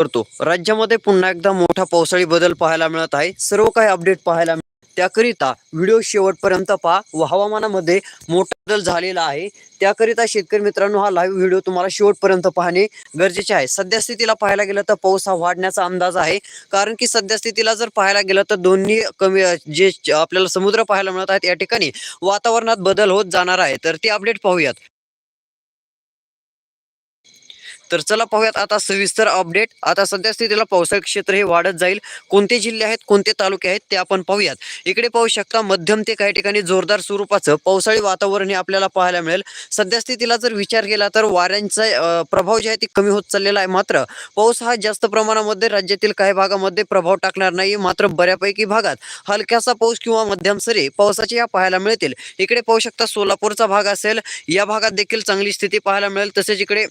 करतो. राज्यामध्ये पुन्हा एकदा मोठा पावसाळी बदल पाहायला मिळत आहे. सर्व काही अपडेट पाहायला त्याकरिता व्हिडिओ शेवटपर्यंत पहा. व हवामानामध्ये मोठा बदल झालेला आहे. त्याकरिता शेतकरी मित्रांनो हा लाईव्ह व्हिडिओ तुम्हाला शेवटपर्यंत पाहणे गरजेचे आहे. सध्या स्थितीला पाहायला गेलं तर पाऊस हा वाढण्याचा अंदाज आहे. कारण की सध्या स्थितीला जर पाहायला गेलं तर दोन्ही कमी जे आपल्याला समुद्र पाहायला मिळत आहेत या ठिकाणी वातावरणात बदल होत जाणार आहे. तर ते अपडेट पाहूयात. तर चला पाहूयात आता सविस्तर अपडेट आता सध्या स्थितीला पावसाळी क्षेत्र हे वाढत जाईल. कोणते जिल्हे आहेत कोणते तालुके आहेत ते आपण पाहूयात. इकडे पाहू शकता मध्यम ते काही ठिकाणी जोरदार स्वरूपाचं पावसाळी वातावरण हे आपल्याला पाहायला मिळेल. सध्या स्थितीला जर विचार केला तर वाऱ्यांचा प्रभाव जे आहे ते कमी होत चाललेला आहे. मात्र पाऊस हा जास्त प्रमाणामध्ये राज्यातील काही भागामध्ये प्रभाव टाकणार नाही. मात्र बऱ्यापैकी भागात हलक्याचा पाऊस किंवा मध्यम सरी पावसाचे या पाहायला मिळतील. इकडे पाहू शकता सोलापूरचा भाग असेल. या भागात देखील चांगली स्थिती पाहायला मिळेल. तसेच इकडे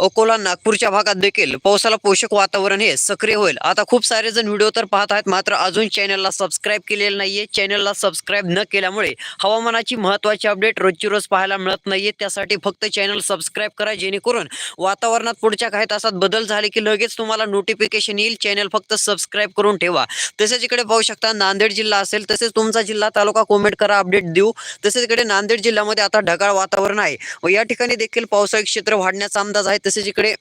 अकोला नागपूरच्या भागात देखील पावसाला पोषक वातावरण हे सक्रिय होईल. आता खूप सारे जण व्हिडिओ तर पाहत आहेत मात्र अजून चॅनलला सबस्क्राईब केलेलं नाहीये. चॅनलला सबस्क्राईब न केल्यामुळे हवामानाची महत्त्वाची अपडेट रोजची रोज पाहायला मिळत नाहीये. त्यासाठी फक्त चॅनल सबस्क्राईब करा जेणेकरून वातावरणात पुढच्या काही तासात बदल झाले की लगेच तुम्हाला नोटिफिकेशन येईल. चॅनल फक्त सबस्क्राईब करून ठेवा. तसेच इकडे पाहू शकता नांदेड जिल्हा असेल तसेच तुमचा जिल्हा तालुका कमेंट करा अपडेट देऊ. तसेच इकडे नांदेड जिल्ह्यामध्ये आता ढगाळ वातावरण आहे. व या ठिकाणी देखील पावसाळी क्षेत्र वाढण्याचा अंदाज आहे तसेच इकडे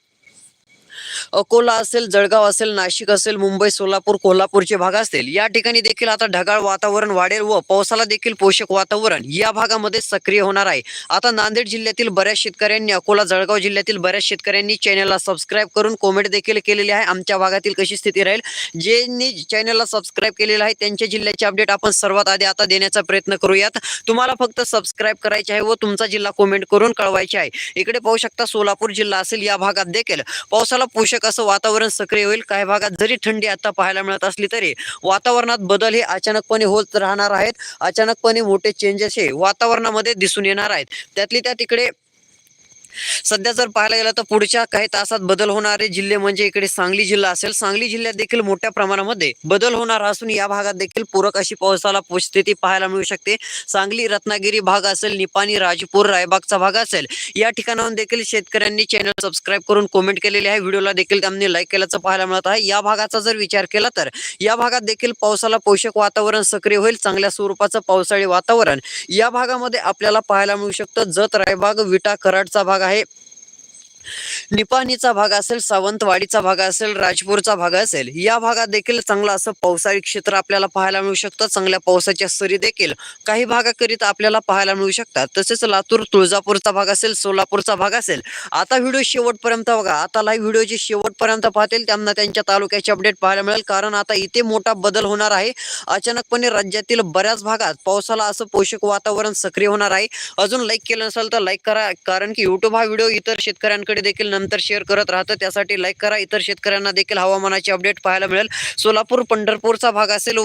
अकोला असेल जळगाव असेल नाशिक असेल मुंबई सोलापूर कोल्हापूरचे भाग असतील या ठिकाणी देखील आता ढगाळ वातावरण वाढेल व पावसाला देखील पोषक वातावरण या भागामध्ये सक्रिय होणार आहे. आता नांदेड जिल्ह्यातील बऱ्याच शेतकऱ्यांनी अकोला जळगाव जिल्ह्यातील बऱ्याच शेतकऱ्यांनी चॅनलला सबस्क्राईब करून कॉमेंट देखील केलेली आहे. आमच्या भागातील कशी स्थिती राहील ज्यांनी चॅनलला सबस्क्राईब केलेलं आहे त्यांच्या जिल्ह्याचे अपडेट आपण सर्वात आधी आता देण्याचा प्रयत्न करूयात. तुम्हाला फक्त सबस्क्राईब करायचे आहे व तुमचा जिल्हा कॉमेंट करून कळवायचे आहे. इकडे पाहू शकता सोलापूर जिल्हा असेल या भागात देखील पावसाला पोषक असं वातावरण सक्रिय होईल. काही भागात जरी थंडी आता पाहायला मिळत असली तरी वातावरणात बदल हे अचानकपणे होत राहणार आहेत. अचानकपणे मोठे चेंजेस हे वातावरणामध्ये दिसून येणार आहेत. त्यातली त्या तिकडे सध्या जर पाहायला गेलं तर पुढच्या काही तासात बदल होणारे जिल्हे म्हणजे इकडे सांगली जिल्हा असेल. सांगली जिल्ह्यात देखील मोठ्या प्रमाणामध्ये बदल होणार असून या भागात देखील पूरक अशी पावसाला स्थिती पाहायला मिळू शकते. सांगली रत्नागिरी भाग असेल निपाणी राजपूर रायबागचा भाग असेल या ठिकाणाहून देखील शेतकऱ्यांनी चॅनल सबस्क्राईब करून कमेंट केलेली आहे. व्हिडिओला देखील त्यांनी लाईक केल्याचं पाहायला मिळत आहे. या भागाचा जर विचार केला तर या भागात देखील पावसाला पोषक वातावरण सक्रिय होईल. चांगल्या स्वरूपाचं पावसाळी वातावरण या भागामध्ये आपल्याला पाहायला मिळू शकतं. जत रायबाग विटा कराडचा भाग आहे निपाणीचा भाग असेल सावंतवाडीचा भाग असेल राजपूरचा भाग असेल या भागात देखील चांगलं असं पावसाळी क्षेत्र आपल्याला पाहायला मिळू शकतं. चांगल्या पावसाच्या सरी देखील काही भागाकरिता आपल्याला पाहायला मिळू शकतात. तसेच लातूर तुळजापूरचा भाग असेल सोलापूरचा भाग असेल. आता व्हिडिओ शेवटपर्यंत बघा. आता लाईव्ह व्हिडिओ जे शेवटपर्यंत पाहतील त्यांना त्यांच्या तालुक्याचे अपडेट पाहायला मिळेल. कारण आता इथे मोठा बदल होणार आहे. अचानकपणे राज्यातील बऱ्याच भागात पावसाला असं पोषक वातावरण सक्रिय होणार आहे. अजून लाईक केलं नसेल तर लाईक करा. कारण की युट्यूब हा व्हिडिओ इतर शेतकऱ्यांकडे देखील नंतर शेअर करत राहतं. त्यासाठी लाईक करा. इतर शेतकऱ्यांना देखील हवामानाचे अपडेट पाहायला मिळेल. सोलापूर पंढरपूरचा भाग असेल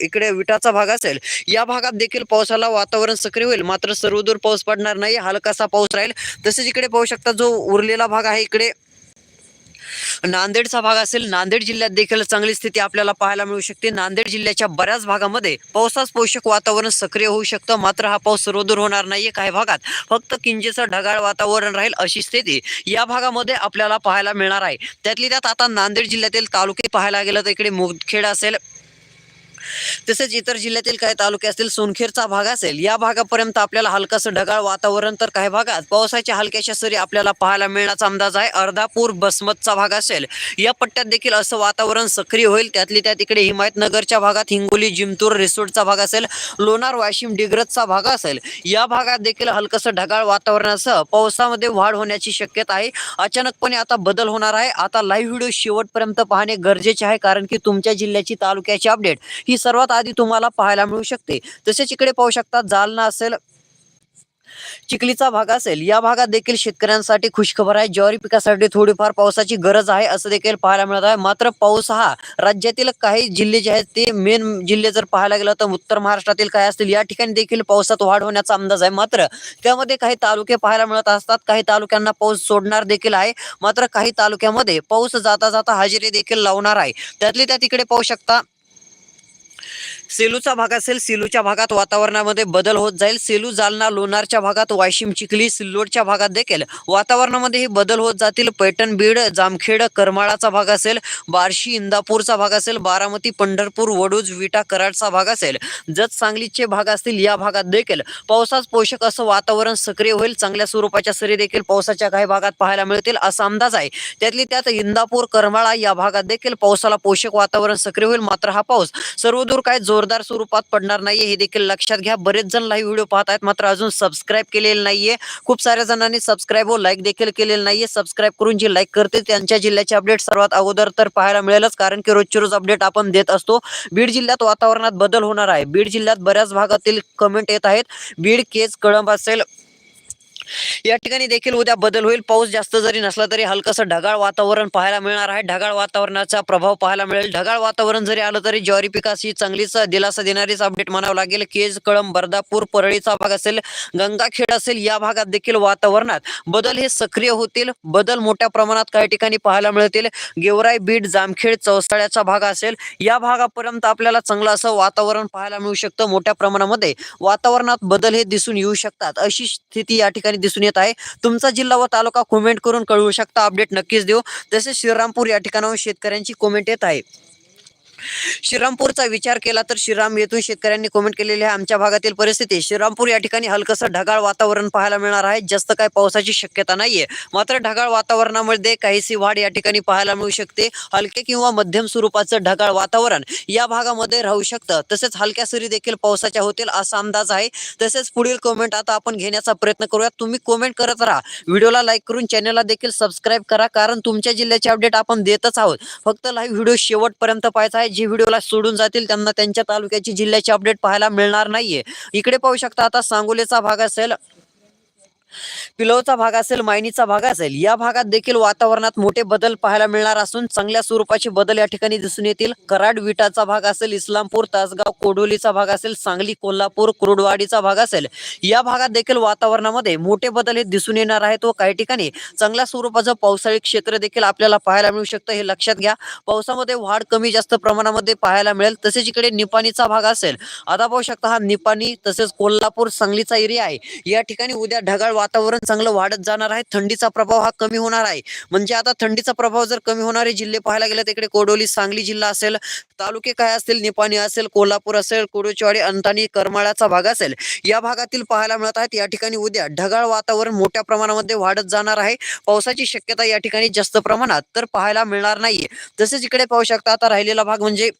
इकडे विटाचा भाग असेल या भागात देखील पावसाला वातावरण सक्रिय होईल. मात्र सर्वदूर पाऊस पडणार नाही. हलकासा पाऊस राहील. तसेच इकडे पाहू शकता जो उरलेला भाग आहे इकडे नांदेडचा भाग असेल नांदेड जिल्ह्यात देखील चांगली स्थिती आपल्याला पाहायला मिळू शकते. नांदेड जिल्ह्याच्या बऱ्याच भागामध्ये पावसास पोषक वातावरण सक्रिय होऊ शकतं. मात्र हा पाऊस सर्वदूर होणार नाहीये काही भागात. फक्त किंजेचं ढगाळ वातावरण राहील अशी स्थिती या भागामध्ये आपल्याला पाहायला मिळणार आहे. त्यातली त्यात आता नांदेड जिल्ह्यातील तालुके पाहायला गेलं तर इकडे मुदखेड असेल तसेच इतर जिल्ह्यातील काही तालुके असतील सोनखेरचा भाग असेल या भागापर्यंत आपल्याला हलकसं ढगाळ वातावरण तर काही भागात पावसाच्या हलक्याशा सरी आपल्याला पाहायला मिळण्याचा अंदाज आहे. अर्धापूर बसमतचा भाग असेल. या पट्ट्यात देखील असं वातावरण सक्रिय होईल. त्यातली त्यात इकडे हिमायतनगरच्या भागात हिंगोली जिमतूर रिसोडचा भाग असेल. लोणार वाशिम डिग्रजचा भाग असेल. या भागात देखील हलकसं ढगाळ वातावरणासह पावसामध्ये वाढ होण्याची शक्यता आहे. अचानकपणे आता बदल होणार आहे. आता लाईव्ह व्हिडिओ शेवटपर्यंत पाहणे गरजेचे आहे. कारण की तुमच्या जिल्ह्याची तालुक्याची अपडेट ही सर्वात आधी तुम्हाला पाहायला मिळू शकते. तसेच इकडे पाहू शकता जालना असेल चिखलीचा भाग असेल या भागात देखील शेतकऱ्यांसाठी खुशखबर आहे. ज्वारी पिकासाठी थोडीफार पावसाची गरज आहे असं देखील पाहायला मिळत आहे. मात्र पाऊस हा राज्यातील काही जिल्हे जे आहेत ते मेन जिल्हे जर पाहायला गेलं तर उत्तर महाराष्ट्रातील काय असतील या ठिकाणी देखील पावसात वाढ होण्याचा अंदाज आहे. मात्र त्यामध्ये काही तालुके पाहायला मिळत असतात काही तालुक्यांना पाऊस सोडणार देखील आहे. मात्र काही तालुक्यामध्ये पाऊस जाता जाता हजेरी देखील लावणार आहे. त्यातली त्या तिकडे पाहू शकता सेलूचा भाग असेल सेलूच्या भागात वातावरणामध्ये बदल होत जाईल. सेलू जालना लोणारच्या भागात वाशिम चिखली सिल्लोडच्या भागात देखील वातावरणामध्ये हे बदल होत जातील. पैठण बीड जामखेड करमाळाचा भाग असेल बार्शी इंदापूरचा भाग असेल बारामती पंढरपूर वडूज विटा कराडचा भाग असेल. जत सांगलीचे भाग असतील या भागात देखील पावसाच पोषक असं वातावरण सक्रिय होईल. चांगल्या स्वरूपाच्या सरी देखील पावसाच्या काही भागात पाहायला मिळतील असा अंदाज आहे. त्यातली त्यात इंदापूर करमाळा या भागात देखील पावसाला पोषक वातावरण सक्रिय होईल. मात्र हा पाऊस सर्वदूर काय जो जोरदार स्वरूपात पडणार नाहीये. हे देखील लक्षात घ्या. बरेच जण लाईव्ह व्हिडिओ पाहत आहेत मात्र अजून सबस्क्राईब केलेले नाहीये. खूप साऱ्या जणांनी सबस्क्राईब व लाईक देखील केलेलं नाहीये. सबस्क्राईब करून जे लाईक करते त्यांच्या जिल्ह्याचे अपडेट सर्वात अगोदर तर पाहायला मिळेलच कारण की रोजची रोज अपडेट आपण देत असतो. बीड जिल्ह्यात वातावरणात बदल होणार आहे. बीड जिल्ह्यात बऱ्याच भागातील कमेंट येत आहेत. बीड केज कळंब असेल या ठिकाणी देखील उद्या बदल होईल. पाऊस जास्त जरी नसला तरी हलकसं ढगाळ वातावरण पाहायला मिळणार आहे. ढगाळ वातावरणाचा प्रभाव पाहायला मिळेल. ढगाळ वातावरण जरी आलं तरी ज्वारी पिकाशी चांगलीच दिलासा देणारीच अपडेट म्हणावं लागेल. केज कळम बर्दापूर परळीचा भाग असेल गंगाखेड असेल या भागात देखील वातावरणात बदल हे सक्रिय होतील. बदल मोठ्या प्रमाणात काही ठिकाणी पाहायला मिळतील. गेवराई बीड जामखेड चौसाळ्याचा भाग असेल. या भागापर्यंत आपल्याला चांगलं असं वातावरण पाहायला मिळू शकतं. मोठ्या प्रमाणामध्ये वातावरणात बदल हे दिसून येऊ शकतात. अशी स्थिती या ठिकाणी दिसून येत आहे. तुमचा जिल्हा व तालुका कमेंट करून कळवू शकता. अपडेट नक्कीच देऊ. तसेच श्रीरामपूर या ठिकाणाहून शेतकऱ्यांची कमेंट येत आहे. श्रीरामपूरचा विचार केला तर श्रीराम येथून शेतकऱ्यांनी कमेंट केलेली आहे. आमच्या भागातील परिस्थिती श्रीरामपूर या ठिकाणी हलकसं ढगाळ वातावरण पाहायला मिळणार आहे. जास्त काय पावसाची शक्यता नाहीये. मात्र ढगाळ वातावरणामध्ये काहीशी वाढ या ठिकाणी पाहायला मिळू शकते. हलके किंवा मध्यम स्वरूपाचं ढगाळ वातावरण या भागामध्ये राहू शकतं. तसेच हलक्या सरी देखील पावसाच्या होतील असा अंदाज आहे. तसेच पुढील कमेंट आता आपण घेण्याचा प्रयत्न करूया तुम्ही कमेंट करत राहा. व्हिडिओला लाईक करून चॅनलला देखील सबस्क्राईब करा. कारण तुमच्या जिल्ह्याचे अपडेट आपण देतच आहोत. फक्त लाईव्ह व्हिडिओ शेवटपर्यंत पाहायचा आहे. जे व्हिडिओला सोडून जातील त्यांना त्यांच्या तालुक्याची जिल्ह्याची अपडेट पाहायला मिळणार नाहीये. इकडे पाहू शकता आता सांगोलीचा भाग असेल. पिलोचा भाग असेल मायनीचा भाग असेल या भागात देखील वातावरणात मोठे बदल पाहायला मिळणार असून चांगल्या स्वरूपाचे बदल या ठिकाणी दिसून येतील. कराड विटाचा भाग असेल इस्लामपूर तासगाव कोडोलीचा भाग असेल सांगली कोल्हापूर कुरुडवाडीचा भाग असेल. या भागात देखील वातावरणामध्ये मोठे बदल हे दिसून येणार आहेत व काही ठिकाणी चांगल्या स्वरूपाचं पावसाळी क्षेत्र देखील आपल्याला पाहायला मिळू शकतं हे लक्षात घ्या. पावसामध्ये वाढ कमी जास्त प्रमाणामध्ये पाहायला मिळेल तसेच इकडे निपाणीचा भाग असेल. आता पाहू शकता हा निपाणी तसेच कोल्हापूर सांगलीचा एरिया आहे. या ठिकाणी उद्या ढगाळ वातावरण चांगलं वाढत जाणार आहे. थंडीचा प्रभाव हा कमी होणार आहे. म्हणजे आता थंडीचा प्रभाव जर कमी होणारे जिल्हे पाहायला गेले तर कोडोली सांगली जिल्हा असेल तालुके काय असतील निपाणी असेल कोल्हापूर असेल कोडोचवाडी अंतानी करमाळाचा भाग असेल या भागातील पाहायला मिळत आहेत. या ठिकाणी उद्या ढगाळ वातावरण मोठ्या प्रमाणामध्ये वाढत जाणार आहे. पावसाची शक्यता या ठिकाणी जास्त प्रमाणात तर पाहायला मिळणार नाहीये. तसेच इकडे पाहू शकता आता राहिलेला भाग म्हणजे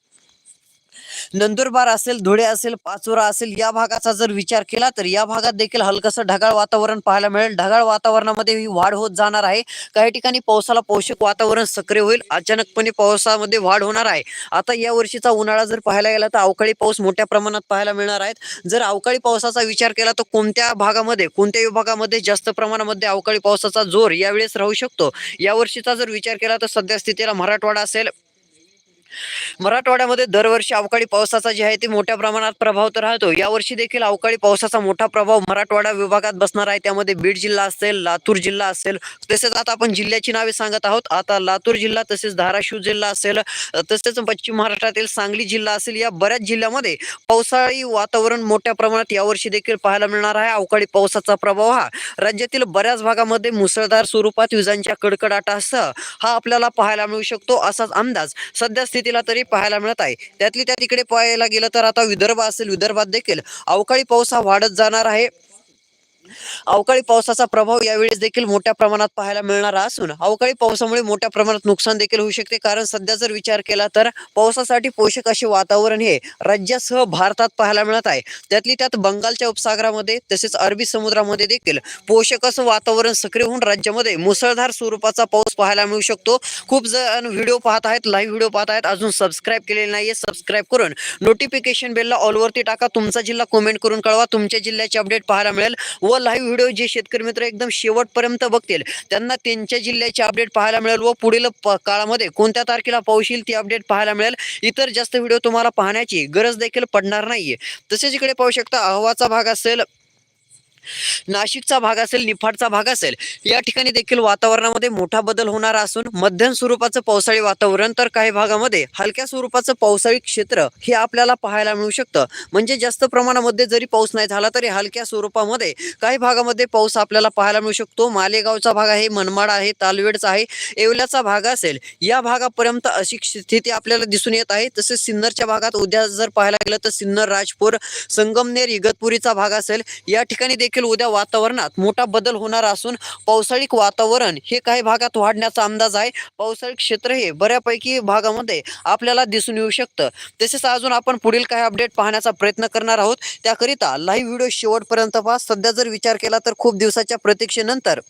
नंदुरबार असेल धुळे असेल पाचोरा असेल या भागाचा जर विचार केला तर या भागात देखील हलकसं ढगाळ वातावरण पाहायला मिळेल. ढगाळ वातावरणामध्ये ही वाढ होत जाणार आहे. काही ठिकाणी पावसाला पोषक वातावरण सक्रिय होईल. अचानकपणे पावसामध्ये वाढ होणार आहे. आता या वर्षीचा उन्हाळा जर पाहायला गेला तर अवकाळी पाऊस मोठ्या प्रमाणात पाहायला मिळणार आहेत. जर अवकाळी पावसाचा विचार केला तर कोणत्या भागामध्ये कोणत्या विभागामध्ये जास्त प्रमाणामध्ये अवकाळी पावसाचा जोर यावेळेस राहू शकतो? या वर्षीचा जर विचार केला तर सध्या स्थितीला मराठवाडा असेल मराठवाड्यामध्ये दरवर्षी अवकाळी पावसाचा जे आहे ते मोठ्या प्रमाणात प्रभाव तर राहतो. यावर्षी देखील अवकाळी पावसाचा मोठा प्रभाव मराठवाडा विभागात बसणार आहे. त्यामध्ये बीड जिल्हा असेल लातूर जिल्हा असेल तसेच आता आपण जिल्ह्याची नावे सांगत आहोत. आता लातूर जिल्हा तसेच धाराशिव जिल्हा असेल तसेच पश्चिम महाराष्ट्रातील सांगली जिल्हा असेल या बऱ्याच जिल्ह्यामध्ये पावसाळी वातावरण मोठ्या प्रमाणात यावर्षी देखील पाहायला मिळणार आहे. अवकाळी पावसाचा प्रभाव हा राज्यातील बऱ्याच भागामध्ये मुसळधार स्वरूपात विजांच्या कडकडाटासह हा आपल्याला पाहायला मिळू शकतो. असाच अंदाज सध्या स्थिती परिस्थितीला तरी पाहायला मिळत आहे. त्यातली त्या तिकडे पाहायला गेलं तर आता विदर्भ असेल विदर्भात देखील अवकाळी पाऊस हा वाढत जाणार आहे. अवकाळी पावसाचा प्रभाव यावेळेस देखील मोठ्या प्रमाणात पाहायला मिळणार असून अवकाळी पावसामुळे मोठ्या प्रमाणात नुकसान देखील होऊ शकते. कारण सध्या जर विचार केला तर पावसासाठी पोषक असे वातावरण हे राज्यासह भारतात पाहायला मिळत आहे. त्यातली त्यात बंगालच्या उपसागरामध्ये तसेच अरबी समुद्रामध्ये देखील पोषक असं वातावरण सक्रिय होऊन राज्यामध्ये मुसळधार स्वरूपाचा पाऊस पाहायला मिळू शकतो. खूप जण व्हिडिओ पाहत आहेत लाईव्ह व्हिडिओ पाहत आहेत. अजून सबस्क्राईब केलेले नाहीये सबस्क्राईब करून नोटिफिकेशन बेलला ऑलवरती टाका. तुमचा जिल्हा कमेंट करून कळवा. तुमच्या जिल्ह्याचे अपडेट पाहायला मिळेल. व लाईव्ह व्हिडिओ जे शेतकरी मित्र एकदम शेवटपर्यंत बघतील त्यांना त्यांच्या जिल्ह्याचे अपडेट पाहायला मिळेल व पुढील प- काळामध्ये कोणत्या तारखेला पाऊस येईल ती अपडेट पाहायला मिळेल. इतर जास्त व्हिडिओ तुम्हाला पाहण्याची गरज देखील पडणार नाहीये. तसेच इकडे पाहू शकता अहवाचा भाग असेल नाशिकचा भाग असेल निफाडचा भाग असेल या ठिकाणी देखील वातावरणामध्ये मोठा बदल होणार असून मध्यम स्वरूपाचं पावसाळी वातावरण तर काही भागामध्ये हलक्या स्वरूपाचं पावसाळी क्षेत्र हे आपल्याला पाहायला मिळू शकतं. म्हणजे जास्त प्रमाणामध्ये जरी पाऊस नाही झाला तरी हलक्या स्वरूपामध्ये काही भागामध्ये पाऊस आपल्याला पाहायला मिळू शकतो. मालेगावचा भाग आहे मनमाड आहे तालवेडचा आहे येवल्याचा भाग असेल या भागापर्यंत अशी स्थिती आपल्याला दिसून येत आहे. तसेच सिन्नरच्या भागात उद्या जर पाहायला गेलं तर सिन्नर राजपूर संगमनेर इगतपुरीचा भाग असेल. या ठिकाणी देखील देखील उद्या वातावरणात मोठा बदल होणार असून पावसाळी वातावरण हे काही भागात वाढण्याचा अंदाज आहे. पावसाळी क्षेत्र हे बऱ्यापैकी भागामध्ये आपल्याला दिसून येऊ शकतं. तसेच अजून आपण पुढील काही अपडेट पाहण्याचा प्रयत्न करणार आहोत. त्याकरिता लाईव्ह व्हिडिओ शेवटपर्यंत पहा. सध्या जर विचार केला तर खूप दिवसाच्या प्रतीक्षेनंतर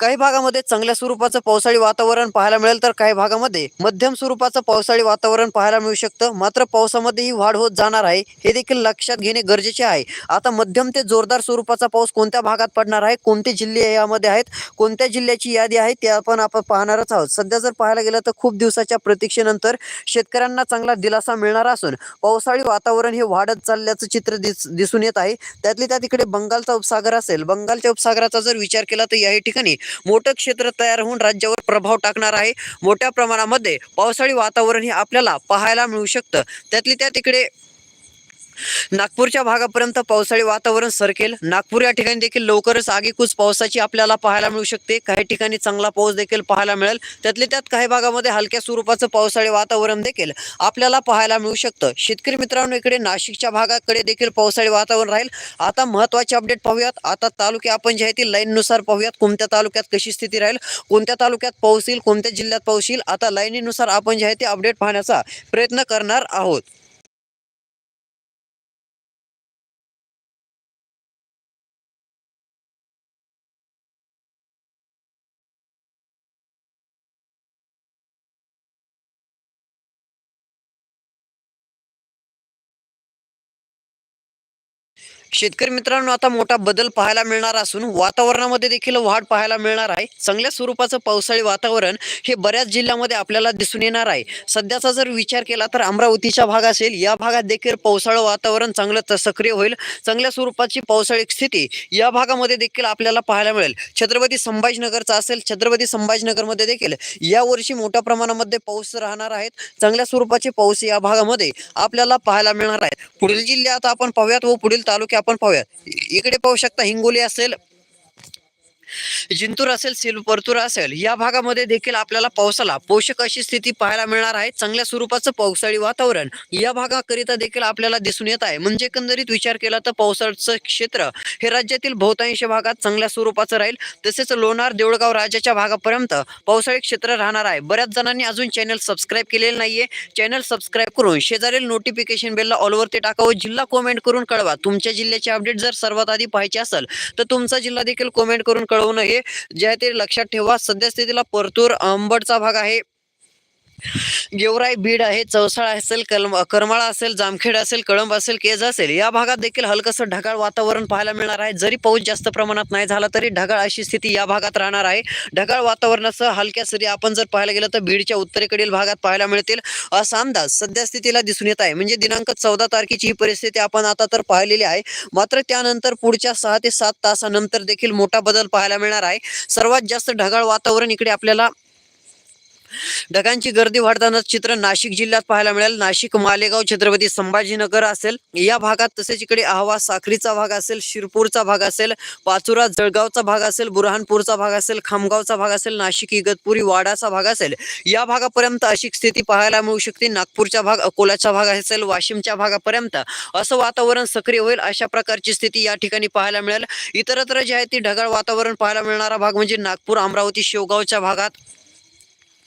काही भागामध्ये चांगल्या स्वरूपाचं पावसाळी वातावरण पाहायला मिळेल तर काही भागामध्ये मध्यम स्वरूपाचं पावसाळी वातावरण पाहायला मिळू शकतं. मात्र पावसामध्ये ही वाढ होत जाणार आहे. हे देखील लक्षात घेणे गरजेचे आहे. आता मध्यम ते जोरदार स्वरूपाचा पाऊस कोणत्या भागात पडणार आहे? कोणते जिल्हे यामध्ये आहेत? कोणत्या जिल्ह्याची यादी आहे? ते आपण आपण पाहणारच आहोत. सध्या जर पाहायला गेलं तर खूप दिवसाच्या प्रतीक्षेनंतर शेतकऱ्यांना चांगला दिलासा मिळणार असून पावसाळी वातावरण हे वाढत चालल्याचं चित्र दिस दिसून येत आहे. त्यातली त्या तिकडे बंगालचा उपसागर असेल. बंगालच्या उपसागराचा जर विचार केला तर याही ठिकाणी मोठं क्षेत्र तयार होऊन राज्यावर प्रभाव टाकणार आहे. मोठ्या प्रमाणामध्ये पावसाळी वातावरण हे आपल्याला पाहायला मिळू शकतं. त्यातली त्या तिकडे नागपूरच्या भागापर्यंत पावसाळी वातावरण सरकेल. नागपूर या ठिकाणी देखील लवकरच आगीकूच पावसाची आपल्याला पाहायला मिळू शकते. काही ठिकाणी चांगला पाऊस देखील पाहायला मिळेल. त्यातले त्यात काही भागामध्ये हलक्या स्वरूपाचं पावसाळी वातावरण देखील आपल्याला पाहायला मिळू शकतं. शेतकरी मित्रांनो इकडे नाशिकच्या भागाकडे देखील पावसाळी वातावरण राहील. आता महत्त्वाचे अपडेट पाहूयात. आता तालुके आपण जे आहे ती लाईननुसार पाहूयात. कोणत्या तालुक्यात कशी स्थिती राहील? कोणत्या तालुक्यात पाऊस येईल? कोणत्या जिल्ह्यात पाऊस येईल? आता लाईनीनुसार आपण जे आहे ते अपडेट पाहण्याचा प्रयत्न करणार आहोत. शेतकरी मित्रांनो आता मोठा बदल पाहायला मिळणार असून वातावरणामध्ये देखील वाढ पाहायला मिळणार आहे. चांगल्या स्वरूपाचं पावसाळी वातावरण हे बऱ्याच जिल्ह्यामध्ये आपल्याला दिसून येणार आहे. सध्याचा जर विचार केला तर अमरावतीचा भाग असेल या भागात देखील पावसाळं वातावरण चांगलं सक्रिय होईल. चांगल्या स्वरूपाची पावसाळी स्थिती या भागामध्ये देखील आपल्याला पाहायला मिळेल. छत्रपती संभाजीनगरचा असेल छत्रपती संभाजीनगरमध्ये देखील यावर्षी मोठ्या प्रमाणामध्ये पाऊस राहणार आहेत. चांगल्या स्वरूपाचे पाऊस या भागामध्ये आपल्याला पाहायला मिळणार आहे पुढील जिल्ह्यात आपण पाहूयात व पुढील तालुक्या आपण पाहूयात. इकडे पाहू शकता हिंगोली असेल जिंतूर असेल सिलपरतूर असेल या भागामध्ये देखील आपल्याला पावसाला पोषक अशी स्थिती पाहायला मिळणार आहे. चांगल्या स्वरूपाचं पावसाळी वातावरण या भागाकरिता देखील आपल्याला दिसून येत आहे. म्हणजे एकंदरीत विचार केला तर पावसाळचं क्षेत्र हे राज्यातील बहुतांश भागात चांगल्या स्वरूपाचं राहील. तसेच लोणार देऊळगाव राज्याच्या भागापर्यंत पावसाळी क्षेत्र राहणार आहे. बऱ्याच जणांनी अजून चॅनल सबस्क्राईब केलेलं नाहीये. चॅनल सबस्क्राईब करून शेजारील नोटिफिकेशन बेलला ऑलवरती टाकावं. जिल्हा कॉमेंट करून कळवा. तुमच्या जिल्ह्याचे अपडेट जर सर्वात आधी पाहायचे असेल तर तुमचा जिल्हा देखील कॉमेंट करून कळवा कळवणं हे जे आहे ते लक्षात ठेवा सध्या स्थितीला परतूर अंबडचा भाग आहे. गेवराई बीड आहे चौसाळा असेल कलम करमाळा असेल जामखेड असेल कळंब असेल केज असेल या भागात देखील हलकसं ढगाळ वातावरण पाहायला मिळणार आहे. जरी पाऊस जास्त प्रमाणात नाही झाला तरी ढगाळ अशी स्थिती या भागात राहणार आहे. ढगाळ वातावरणासह हलक्या सरी आपण जर पाहायला गेलं तर बीडच्या उत्तरेकडील भागात पाहायला मिळतील. असा अंदाज सध्या स्थितीला दिसून येत आहे. म्हणजे दिनांक चौदा तारखेची ही परिस्थिती आपण आता तर पाहिलेली आहे. मात्र त्यानंतर पुढच्या सहा ते सात तासानंतर देखील मोठा बदल पाहायला मिळणार आहे. सर्वात जास्त ढगाळ वातावरण इकडे आपल्याला ढगांची गर्दी वाढतानाच चित्र नाशिक जिल्ह्यात पाहायला मिळेल. नाशिक मालेगाव छत्रपती संभाजीनगर असेल. या भागात तसेच इकडे आहवा साखरीचा भाग असेल शिरपूरचा भाग असेल पाचुरा जळगावचा भाग असेल बुरहानपूरचा भाग असेल खामगावचा भाग असेल नाशिक इगतपुरी वाडाचा भाग असेल. या भागापर्यंत अशी स्थिती पाहायला मिळू शकते. नागपूरचा भाग अकोलाचा भाग असेल वाशिमच्या भागापर्यंत असं वातावरण सक्रिय होईल अशा प्रकारची स्थिती या ठिकाणी पाहायला मिळेल. इतरत्र जे आहे ती ढगाळ वातावरण पाहायला मिळणारा भाग म्हणजे नागपूर अमरावती शेवगावच्या भागात.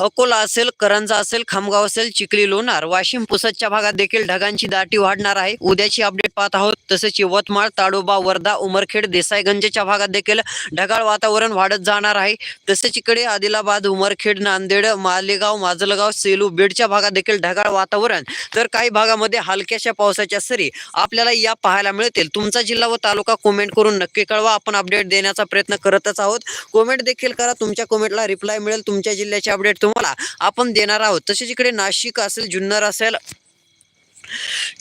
अकोला असेल करंजा असेल खामगाव असेल चिखली लोणार वाशिम पुसदच्या भागात देखील ढगांची दाटी वाढणार आहे. उद्याची अपडेट पाहत आहोत. तसेच यवतमाळ ताडोबा वर्धा उमरखेड देसाईगंजच्या भागात देखील ढगाळ वातावरण वाढत जाणार आहे. तसेच इकडे आदिलाबाद उमरखेड नांदेड मालेगाव माजलगाव सेलू बीडच्या भागात देखील ढगाळ वातावरण. तर काही भागामध्ये हलक्याशा पावसाच्या सरी आपल्याला या पाहायला मिळतील. तुमचा जिल्हा व तालुका कमेंट करून नक्की कळवा. आपण अपडेट देण्याचा प्रयत्न करतच आहोत. कमेंट देखील करा. तुमच्या कमेंटला रिप्लाय मिळेल. तुमच्या जिल्ह्याचे अपडेट तुम्हाला आपण देणार आहोत. तसेच इकडे नाशिक असेल जुन्नर असेल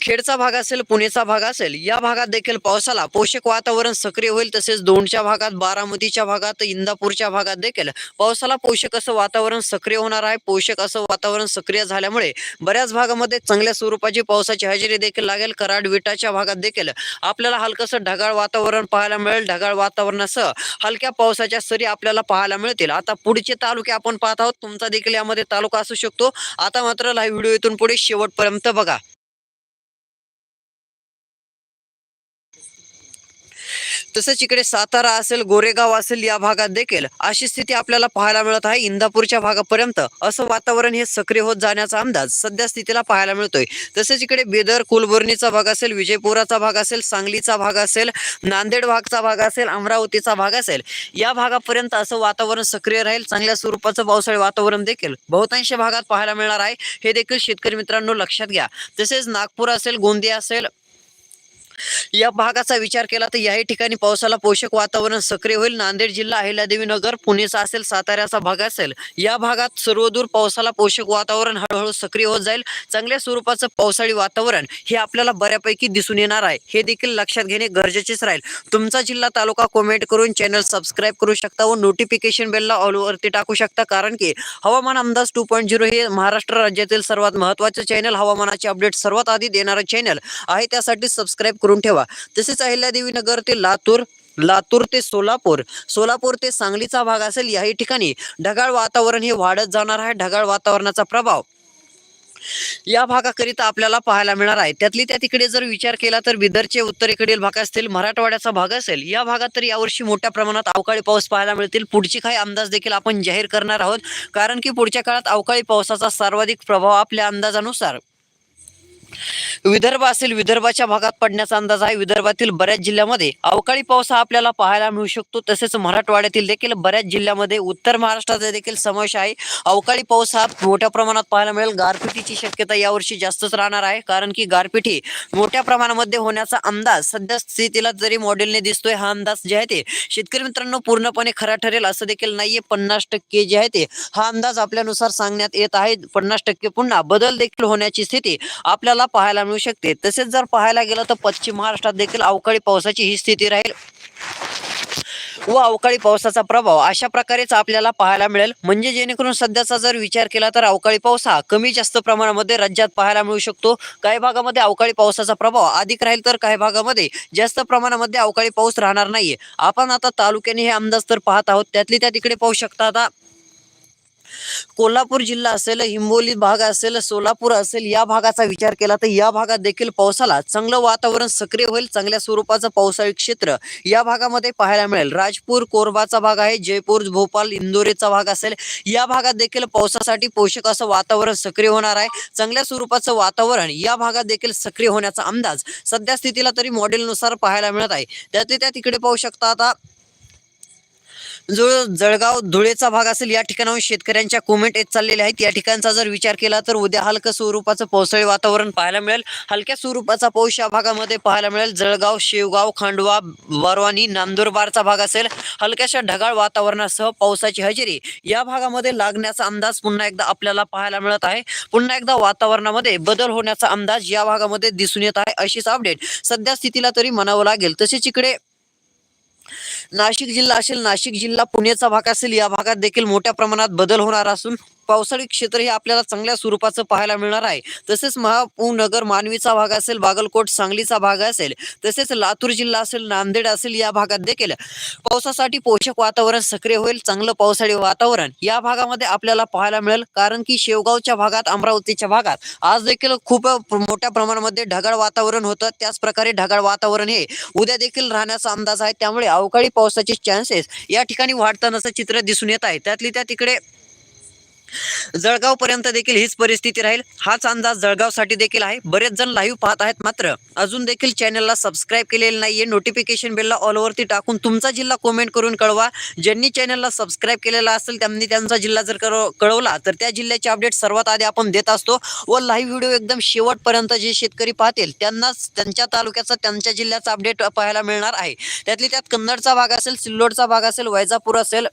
खेडचा भाग असेल पुणेचा भाग असेल या भागात देखील पावसाला पोषक वातावरण सक्रिय होईल तसेच दोनच्या भागात बारामतीच्या भागात इंदापूरच्या भागात देखील पावसाला पोषक असं वातावरण सक्रिय होणार आहे. पोषक असं वातावरण सक्रिय झाल्यामुळे बऱ्याच भागामध्ये चांगल्या स्वरूपाची पावसाची हजेरी देखील लागेल. कराड विटाच्या भागात देखील आपल्याला हलकसं ढगाळ वातावरण पाहायला मिळेल. ढगाळ वातावरणासह हलक्या पावसाच्या सरी आपल्याला पाहायला मिळतील. आता पुढचे तालुके आपण पाहत आहोत. तुमचा देखील यामध्ये तालुका असू शकतो. आता मात्र लाईव्ह व्हिडिओ इथून पुढे शेवटपर्यंत बघा. तसंच इकडे सातारा असेल गोरेगाव असेल या भागात देखील अशी स्थिती आपल्याला पाहायला मिळत आहे. इंदापूरच्या भागापर्यंत असं वातावरण हे सक्रिय होत जाण्याचा अंदाज सध्या स्थितीला पाहायला मिळतोय. तसेच इकडे बेदर कुलबर्णीचा भाग असेल विजयपुराचा भाग असेल सांगलीचा भाग असेल नांदेड भागचा भाग असेल अमरावतीचा भाग असेल या भागापर्यंत असं वातावरण सक्रिय राहील. चांगल्या स्वरूपाचं पावसाळी वातावरण देखील बहुतांश भागात पाहायला मिळणार आहे. हे देखील शेतकरी मित्रांनो लक्षात घ्या. तसेच नागपूर असेल गोंदिया असेल या भागाचा विचार केला तर याही ठिकाणी पावसाला पोषक वातावरण सक्रिय होईल. नांदेड जिल्हा अहिल्यादेवी नगर पुणेचा असेल साताऱ्याचा भाग असेल या भागात सर्वदूर पावसाला पोषक वातावरण हळूहळू सक्रिय होत जाईल. चांगल्या स्वरूपाचं पावसाळी वातावरण हे आपल्याला बऱ्यापैकी दिसून येणार आहे. हे देखील लक्षात घेणे गरजेचेच राहील. तुमचा जिल्हा तालुका कमेंट करून चॅनल सबस्क्राईब करू शकता व नोटिफिकेशन बेलला ऑलवरती टाकू शकता. कारण की हवामान अंदाज टू पॉईंट झिरो हे महाराष्ट्र राज्यातील सर्वात महत्त्वाचे चॅनल हवामानाचे अपडेट सर्वात आधी देणारं चॅनल आहे. त्यासाठी सबस्क्राईब करून ठेवा. तसेच अहिल्यादेवी नगर ते लातूर लातूर ते सोलापूर. सोलापूर ते सांगलीचा भाग असेल याही ठिकाणी ढगाळ वातावरण हे वाढत जाणार आहे. ढगाळ वातावरणाचा प्रभाव या भागाकरिता आपल्याला पाहायला मिळणार आहे. त्यातली त्या तिकडे जर विचार केला तर बिदरचे उत्तरेकडील भाग असतील मराठवाड्याचा भाग असेल या भागात तर यावर्षी मोठ्या प्रमाणात अवकाळी पाऊस पाहायला मिळतील. पुढची काही अंदाज देखील आपण जाहीर करणार आहोत. कारण की पुढच्या काळात अवकाळी पावसाचा सर्वाधिक प्रभाव आपल्या अंदाजानुसार विदर्भ असेल विदर्भाच्या भागात पडण्याचा अंदाज आहे. विदर्भातील बऱ्याच जिल्ह्यामध्ये अवकाळी पाऊस हा आपल्याला पाहायला मिळू शकतो. तसेच मराठवाड्यातील देखील बऱ्याच जिल्ह्यामध्ये उत्तर महाराष्ट्राचा देखील समावेश आहे. अवकाळी पाऊस हा मोठ्या प्रमाणात पाहायला मिळेल. गारपिटीची शक्यता यावर्षी जास्तच राहणार आहे. कारण की गारपिटी मोठ्या प्रमाणामध्ये होण्याचा अंदाज सध्या स्थितीला जरी मॉडेलने दिसतोय हा अंदाज जे आहे ते शेतकरी मित्रांनो पूर्णपणे खरा ठरेल असं देखील नाहीये. पन्नास टक्के जे आहे ते हा अंदाज आपल्यानुसार सांगण्यात येत आहे. पन्नास टक्के पुन्हा बदल देखील होण्याची स्थिती आपल्याला पाहायला मिळू शकते. तसेच जर पाहायला गेलं तर पश्चिम महाराष्ट्रात देखील अवकाळी पावसाची ही स्थिती राहील व अवकाळी पावसाचा प्रभाव अशा प्रकारेच आपल्याला पाहायला मिळेल. म्हणजे जेणेकरून सध्याचा जर विचार केला तर अवकाळी पाऊस हा कमी जास्त प्रमाणामध्ये राज्यात पाहायला मिळू शकतो. काही भागामध्ये अवकाळी पावसाचा प्रभाव अधिक राहील तर काही भागामध्ये जास्त प्रमाणामध्ये अवकाळी पाऊस राहणार नाहीये. आपण आता तालुक्याने हे अंदाज तर पाहत आहोत. त्यातली त्या तिकडे पाहू शकता आता कोल्हापूर जिल्हा असेल हिंगोली भाग असेल सोलापूर असेल या भागाचा विचार केला तर या भागात देखील पावसाला चांगलं वातावरण सक्रिय होईल चांगल्या स्वरूपाचं पावसाळी क्षेत्र या भागामध्ये पाहायला मिळेल. राजपूर कोरबाचा भाग आहे जयपूर भोपाल इंदोरीचा भाग असेल या भागात देखील पावसासाठी पोषक असं वातावरण सक्रिय होणार आहे. चांगल्या स्वरूपाचं वातावरण या भागात देखील सक्रिय होण्याचा अंदाज सध्या स्थितीला तरी मॉडेलनुसार पाहायला मिळत आहे. त्यातले त्या तिकडे पाहू शकता आता जो जळगाव धुळेचा भाग असेल या ठिकाणाहून शेतकऱ्यांच्या कोमेंट येत चाललेल्या आहेत. या ठिकाणचा जर विचार केला तर उद्या हलकं स्वरूपाचं पावसाळी वातावरण पाहायला मिळेल. हलक्या स्वरूपाचा पाऊस या भागामध्ये पाहायला मिळेल. जळगाव शेवगाव खांडवा वरवानी नांदुरबारचा भाग असेल. हलक्याशा ढगाळ वातावरणासह पावसाची हजेरी या भागामध्ये लागण्याचा अंदाज पुन्हा एकदा आपल्याला पाहायला मिळत आहे. पुन्हा एकदा वातावरणामध्ये बदल होण्याचा अंदाज या भागामध्ये दिसून येत आहे अशीच अपडेट सध्या स्थितीला तरी म्हणावं लागेल. तसेच इकडे नाशिक जिल्हा असेल नाशिक जिल्हा पुण्याचा भाग असेल या भागात देखील मोठ्या प्रमाणात बदल होणार असून पावसाळी क्षेत्र हे आपल्याला चांगल्या स्वरूपाचं पाहायला मिळणार आहे. तसेच महापूनगर मानवीचा भाग असेल बागलकोट सांगलीचा भाग असेल तसेच लातूर जिल्हा असेल नांदेड असेल या भागात देखील पावसासाठी पोषक वातावरण सक्रिय होईल चांगलं पावसाळी वातावरण या भागामध्ये आपल्याला पाहायला मिळेल. कारण की शेवगावच्या भागात अमरावतीच्या भागात आज देखील खूप मोठ्या प्रमाणामध्ये ढगाळ वातावरण होतं. त्याच प्रकारे ढगाळ वातावरण हे उद्या देखील राहण्याचा अंदाज आहे. त्यामुळे अवकाळी पावसाचे चान्सेस या ठिकाणी वाढतानाचं चित्र दिसून येत आहे. त्यातली त्या तिकडे जळगाव पर्यंत देखील हीच परिस्थिती राहील. हाच अंदाज जळगावसाठी देखील आहे. बरेच जण लाईव्ह पाहत आहेत मात्र अजून देखील चॅनलला सबस्क्राईब केलेलं नाहीये. नोटिफिकेशन बेलला ऑल वरती टाकून तुमचा जिल्हा कमेंट करून कळवा. ज्यांनी चॅनलला सबस्क्राईब केलेला असेल त्यांनी त्यांचा जिल्हा जर कळव- कळवला तर त्या जिल्ह्याचे अपडेट सर्वात आधी आपण देत असतो व लाईव्ह व्हिडिओ एकदम शेवटपर्यंत जे शेतकरी पाहतील त्यांनाच त्यांच्या तालुक्याचा त्यांच्या जिल्ह्याचा अपडेट पाहायला मिळणार आहे. त्यातली त्यात कन्नडचा भाग असेल सिल्लोडचा भाग असेल वैजापूर असेल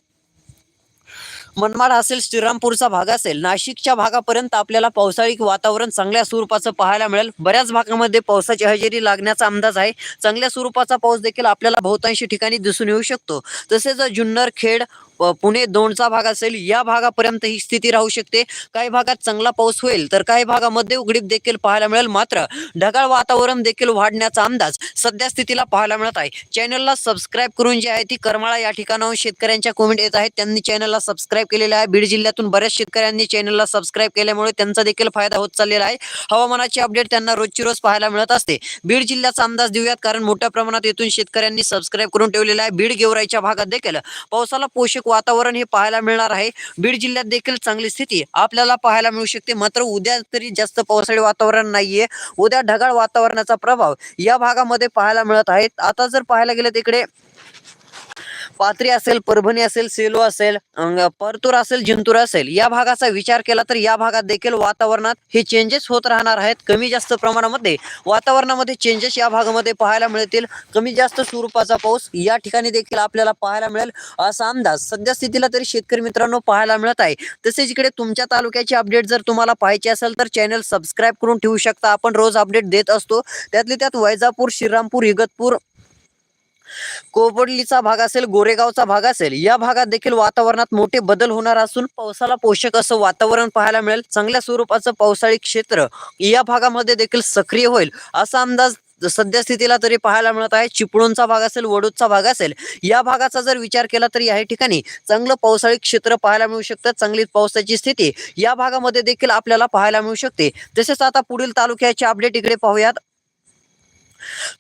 मनमाड असेल श्रीरामपूरचा भाग असेल नाशिकच्या भागापर्यंत आपल्याला पावसाळी वातावरण चांगल्या स्वरूपाचं पाहायला मिळेल. बऱ्याच भागामध्ये पावसाची हजेरी लागण्याचा अंदाज आहे. चांगल्या स्वरूपाचा पाऊस देखील आपल्याला बहुतांशी ठिकाणी दिसून येऊ शकतो. तसेच जुन्नर खेड पुणे दोनचा भाग असेल या भागापर्यंत ही स्थिती राहू शकते. काही भागात चांगला पाऊस होईल तर काही भागामध्ये उघडीप देखील पाहायला मिळेल. मात्र ढगाळ वातावरण देखील वाढण्याचा अंदाज सध्या स्थितीला पाहायला मिळत आहे. चॅनलला सबस्क्राईब करून जी आहे ती करमाळा या ठिकाणाहून शेतकऱ्यांच्या कमेंट येत आहेत. त्यांनी चॅनलला सबस्क्राईब केलेलं आहे. बीड जिल्ह्यातून बऱ्याच शेतकऱ्यांनी चॅनलला सबस्क्राईब केल्यामुळे त्यांचा देखील फायदा होत चाललेला आहे. हवामानाची अपडेट त्यांना रोजची रोज पाहायला मिळत असते. बीड जिल्ह्याचा अंदाज देऊयात कारण मोठ्या प्रमाणात येथून शेतकऱ्यांनी सबस्क्राईब करून ठेवलेला आहे. बीड गेवराईच्या भागात देखील पावसाला पोषक वातावरण हे पाहायला मिळणार आहे. बीड जिल्ह्यात देखील चांगली स्थिती आपल्याला पाहायला मिळू शकते. मात्र उद्या तरी जास्त पावसाळी वातावरण नाहीये. उद्या ढगाळ वातावरणाचा प्रभाव या भागामध्ये पाहायला मिळत आहे. आता जर पाहायला गेलं तिकडे पात्री असेल परभणी असेल सेलू असेल परतूर असेल जिंतूर असेल या भागाचा विचार केला तर या भागात देखील वातावरणात हे चेंजेस होत राहणार आहेत कमी जास्त प्रमाणामध्ये. वातावरणामध्ये चेंजेस या भागामध्ये पाहायला मिळतील. कमी जास्त स्वरूपाचा पाऊस या ठिकाणी देखील आपल्याला पाहायला मिळेल. असा अंदाज सध्या स्थितीला तरी शेतकरी मित्रांनो पाहायला मिळत आहे. तसेच इकडे तुमच्या तालुक्याची अपडेट जर तुम्हाला पाहायची असेल तर चॅनल सबस्क्राईब करून ठेवू शकता. आपण रोज अपडेट देत असतो. त्यातली त्यात वैजापूर श्रीरामपूर इगतपूर कोबडलीचा भाग असेल गोरेगावचा भाग असेल या भागात देखील वातावरणात मोठे बदल होणार असून पावसाला पोषक असं वातावरण पाहायला मिळेल. चांगल्या स्वरूपाचं पावसाळी क्षेत्र या भागामध्ये देखील सक्रिय होईल असा अंदाज सध्या स्थितीला तरी पाहायला मिळत आहे. चिपळूणचा भाग असेल वडूदचा भाग असेल या भागाचा जर विचार केला तर या ठिकाणी चांगलं पावसाळी क्षेत्र पाहायला मिळू शकतं. चांगली पावसाची स्थिती या भागामध्ये देखील आपल्याला पाहायला मिळू शकते. तसेच आता पुढील तालुक्याचे अपडेट इकडे पाहूयात.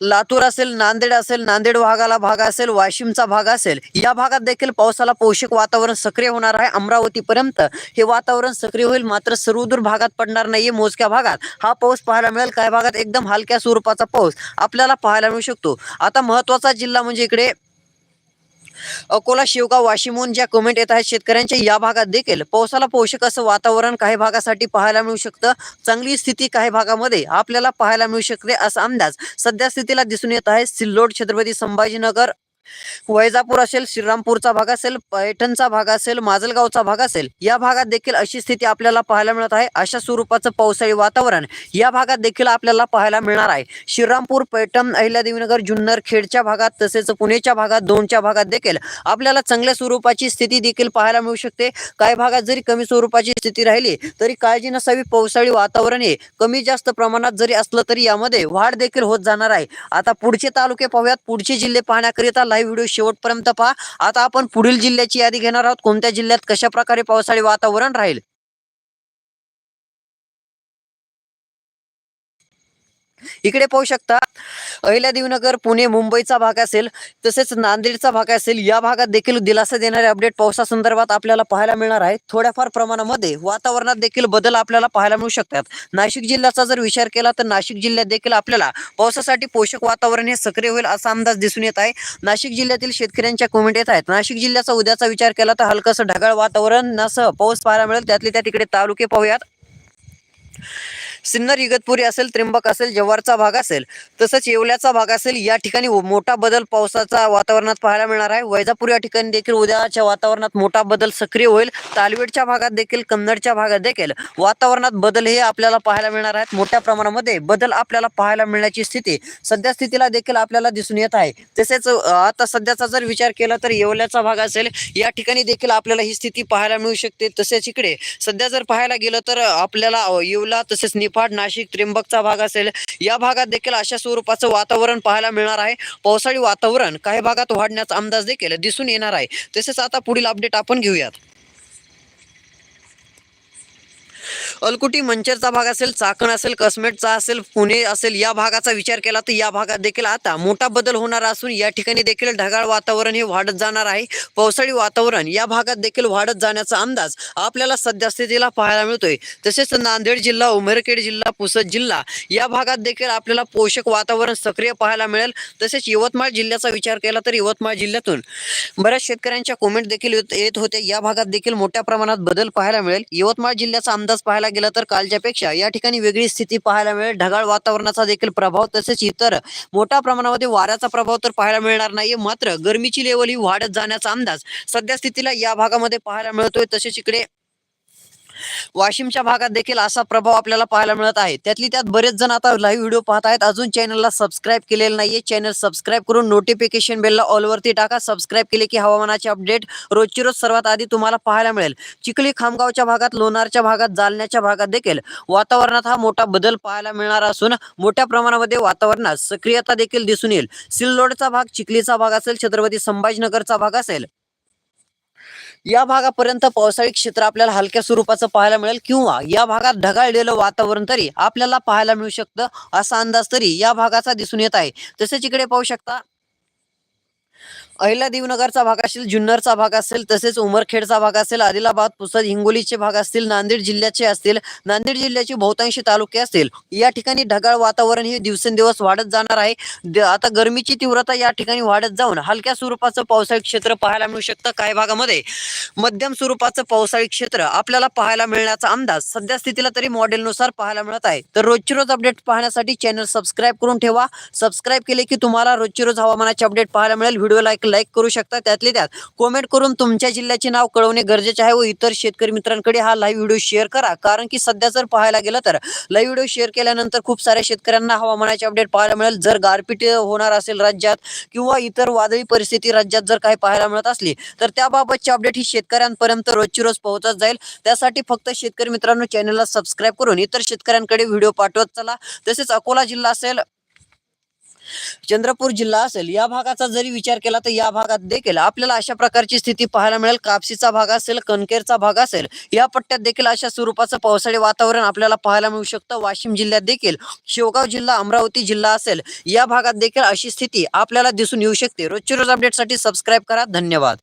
लातूर असेल नांदेड असेल नांदेड भागाला भाग असेल वाशिमचा भाग असेल या भागात देखील पावसाला पोषक वातावरण सक्रिय होणार आहे. अमरावती पर्यंत हे वातावरण सक्रिय होईल मात्र सर्वदूर भागात पडणार नाहीये मोजक्या भागात. हा पाऊस पाहायला मिळेल काही भागात एकदम हलक्या स्वरूपाचा पाऊस आपल्याला पाहायला मिळू शकतो. आता महत्त्वाचा जिल्हा म्हणजे इकडे अकोला शिवगाव वाशिमहून ज्या कमेंट येत आहेत शेतकऱ्यांच्या या भागात देखील पावसाला पोषक असं वातावरण काही भागासाठी पाहायला मिळू शकतं. चांगली स्थिती काही भागामध्ये आपल्याला पाहायला मिळू शकते असा अंदाज सध्या स्थितीला दिसून येत आहे. सिल्लोड छत्रपती संभाजीनगर वैजापूर असेल श्रीरामपूरचा भाग असेल पैठणचा भाग असेल माजलगावचा भाग असेल या भागात देखील अशी स्थिती आपल्याला पाहायला मिळत आहे. अशा स्वरूपाचं पावसाळी वातावरण या भागात देखील आपल्याला पाहायला मिळणार आहे. श्रीरामपूर पैठण अहिल्यादेवीनगर जुन्नर खेडच्या भागात तसेच पुणेच्या भागात दोनच्या भागात देखील आपल्याला चांगल्या स्वरूपाची स्थिती देखील पाहायला मिळू शकते. काही भागात जरी कमी स्वरूपाची स्थिती राहिली तरी काळजी नसावी. पावसाळी वातावरण हे कमी जास्त प्रमाणात जरी असलं तरी यामध्ये वाढ देखील होत जाणार आहे. आता पुढचे तालुके पाहूयात. पुढचे जिल्हे पाहण्याकरिता लाईव्ह व्हिडिओ शेवटपर्यंत पहा. आता आपण पुढील जिल्ह्याची यादी घेणार आहोत. कोणत्या जिल्ह्यात कशा प्रकारे पावसाळी वातावरण राहील? इकडे पाहू शकता अहिल्यादेवीनगर पुणे मुंबईचा भाग असेल तसेच नांदेडचा भाग असेल या भागात देखील दिलासा देणारे अपडेट पावसासंदर्भात आपल्याला पाहायला मिळणार आहे. थोड्याफार प्रमाणामध्ये वातावरणात देखील बदल आपल्याला पाहायला मिळू शकतात. नाशिक जिल्ह्याचा जर विचार केला तर नाशिक जिल्ह्यात देखील आपल्याला पावसासाठी पोषक वातावरण हे सक्रिय होईल असा अंदाज दिसून येत आहे. नाशिक जिल्ह्यातील शेतकऱ्यांच्या कमेंट येत आहेत. नाशिक जिल्ह्याचा उद्याचा विचार केला तर हलकंसं ढगाळ वातावरण नसं पाऊस पाहायला मिळेल. त्यातले त्या तिकडे तालुके पाहूयात. सिन्नर इगतपुरी असेल त्र्यंबक असेल जव्हारचा भाग असेल तसंच येवल्याचा भाग असेल या ठिकाणी मोठा बदल पावसाचा वातावरणात पाहायला मिळणार आहे. वैजापूर या ठिकाणी देखील उद्याच्या वातावरणात मोठा बदल सक्रिय होईल. तालवेडच्या भागात देखील कन्नडच्या भागात देखील वातावरणात बदल हे आपल्याला पाहायला मिळणार आहेत. मोठ्या प्रमाणामध्ये बदल आपल्याला पाहायला मिळण्याची स्थिती सध्या स्थितीला देखील आपल्याला दिसून येत आहे. तसेच आता सध्याचा जर विचार केला तर येवल्याचा भाग असेल या ठिकाणी देखील आपल्याला ही स्थिती पाहायला मिळू शकते. तसेच इकडे सध्या जर पाहायला गेलं तर आपल्याला येवला तसेच निफाड नाशिक त्र्यंबकचा भाग असेल या भागात देखील अशा स्वरूपाचं वातावरण पाहायला मिळणार आहे. पावसाळी वातावरण काही भागात वाढण्याचा अंदाज देखील दिसून येणार आहे. तसेच आता पुढील अपडेट आपण घेऊयात. अलकुटी मंचरचा भाग असेल चाकण असेल कसमेटचा असेल पुणे असेल या भागाचा विचार केला तर या भागात देखील आता मोठा बदल होणार असून या ठिकाणी देखील ढगाळ वातावरण हे वाढत जाणार आहे. पावसाळी वातावरण या भागात देखील वाढत जाण्याचा अंदाज आपल्याला सध्या स्थितीला पाहायला मिळतोय. तसेच नांदेड जिल्हा उमरखेड जिल्हा पुसद जिल्हा या भागात देखील आपल्याला पोषक वातावरण सक्रिय पाहायला मिळेल. तसेच यवतमाळ जिल्ह्याचा विचार केला तर यवतमाळ जिल्ह्यातून बऱ्याच शेतकऱ्यांच्या कोमेंट देखील येत येत होते या भागात देखील मोठ्या प्रमाणात बदल पाहायला मिळेल. यवतमाळ जिल्ह्याचा अंदाज पाहायला पाहायला गेलं तर कालच्या पेक्षा या ठिकाणी वेगळी स्थिती पाहायला मिळेल. ढगाळ वातावरणाचा देखील प्रभाव तसेच इतर मोठ्या प्रमाणामध्ये वाऱ्याचा प्रभाव तर पाहायला मिळणार नाहीये. मात्र गरमीची लेवल ही वाढत जाण्याचा अंदाज सध्या स्थितीला या भागामध्ये पाहायला मिळतोय. तसेच इकडे वाशिमच्या भागात देखील असा प्रभाव आपल्याला पाहायला मिळत आहे. त्यातली त्यात बरेच जण आता लाईव्ह व्हिडिओ पाहत आहेत. अजून चॅनलला सबस्क्राईब केलेलं नाहीये. चॅनल सबस्क्राईब करून नोटिफिकेशन बेलला ऑलवरती टाका. सबस्क्राईब केले की हवामानाचे अपडेट रोजची रोज सर्वात आधी तुम्हाला पाहायला मिळेल. चिखली खामगावच्या भागात लोणारच्या भागात जालन्याच्या भागात देखील वातावरणात हा मोठा बदल पाहायला मिळणार असून मोठ्या प्रमाणामध्ये वातावरणात सक्रियता देखील दिसून येईल. सिल्लोडचा भाग चिखलीचा भाग असेल छत्रपती संभाजीनगरचा भाग असेल या भागापर्यंत पावसाळी क्षेत्र आपल्याला हलक्या स्वरूपाचं पाहायला मिळेल किंवा या भागात ढगाळलेलं वातावरण तरी आपल्याला पाहायला मिळू शकतं. असा अंदाज तरी या भागाचा दिसून येत आहे. तसेच इकडे पाहू शकता अहिल्यादेवनगरचा भाग असेल जुन्नरचा भाग असेल तसेच उमरखेडचा भाग असेल आदिलाबाद पुसद हिंगोलीचे भाग असतील नांदेड जिल्ह्याचे असतील नांदेड जिल्ह्याचे बहुतांशी तालुके असतील. या ठिकाणी ढगाळ वातावरण हे दिवसेंदिवस वाढत जाणार आहे. द- आता गरमीची तीव्रता या ठिकाणी वाढत जाऊन हलक्या स्वरूपाचं पावसाळी क्षेत्र पाहायला मिळू शकतं. काही भागामध्ये मध्यम स्वरूपाचं पावसाळी क्षेत्र आपल्याला पाहायला मिळण्याचा अंदाज सध्या स्थितीला तरी मॉडेलनुसार पाहायला मिळत आहे. तर रोजची रोज अपडेट पाहण्यासाठी चॅनल सबस्क्राईब करून ठेवा. सबस्क्राईब केले की तुम्हाला रोजची रोज हवामानाचे अपडेट पाहायला मिळेल. व्हिडिओला एक लाईक करू शकता त्यातले त्यात. कॉमेंट करून तुमच्या जिल्ह्याचे नाव कळवणे गरजेचे आहे व इतर शेतकरी मित्रांकडे हा लाईव्ह व्हिडिओ शेअर करा. कारण की सध्या जर पाहायला गेलं तर लाईव्ह व्हिडिओ शेअर केल्यानंतर खूप साऱ्या शेतकऱ्यांना हवामानाचे अपडेट पाहायला मिळेल. जर गारपीट होणार असेल राज्यात किंवा इतर वादळी परिस्थिती राज्यात जर काही पाहायला मिळत असली तर त्याबाबतची अपडेट ही शेतकऱ्यांपर्यंत रोजची रोज पोहोचत जाईल. त्यासाठी फक्त शेतकरी मित्रांनो चॅनलला सबस्क्राईब करून इतर शेतकऱ्यांकडे व्हिडिओ पाठवत चला. तसेच अकोला जिल्हा असेल चंद्रपूर जिल्हा असेल या भागाचा जरी विचार केला तर या भागात देखील आपल्याला अशा प्रकारची स्थिती पाहायला मिळेल. कापसीचा भाग असेल कणकेरचा भाग असेल या पट्ट्यात देखील अशा स्वरूपाचं पावसाळी वातावरण आपल्याला पाहायला मिळू शकतं. वाशिम जिल्ह्यात देखील शेवगाव जिल्हा अमरावती जिल्हा असेल या भागात देखील अशी स्थिती आपल्याला दिसून येऊ शकते. रोजची रोज अपडेटसाठी सबस्क्राईब करा. धन्यवाद.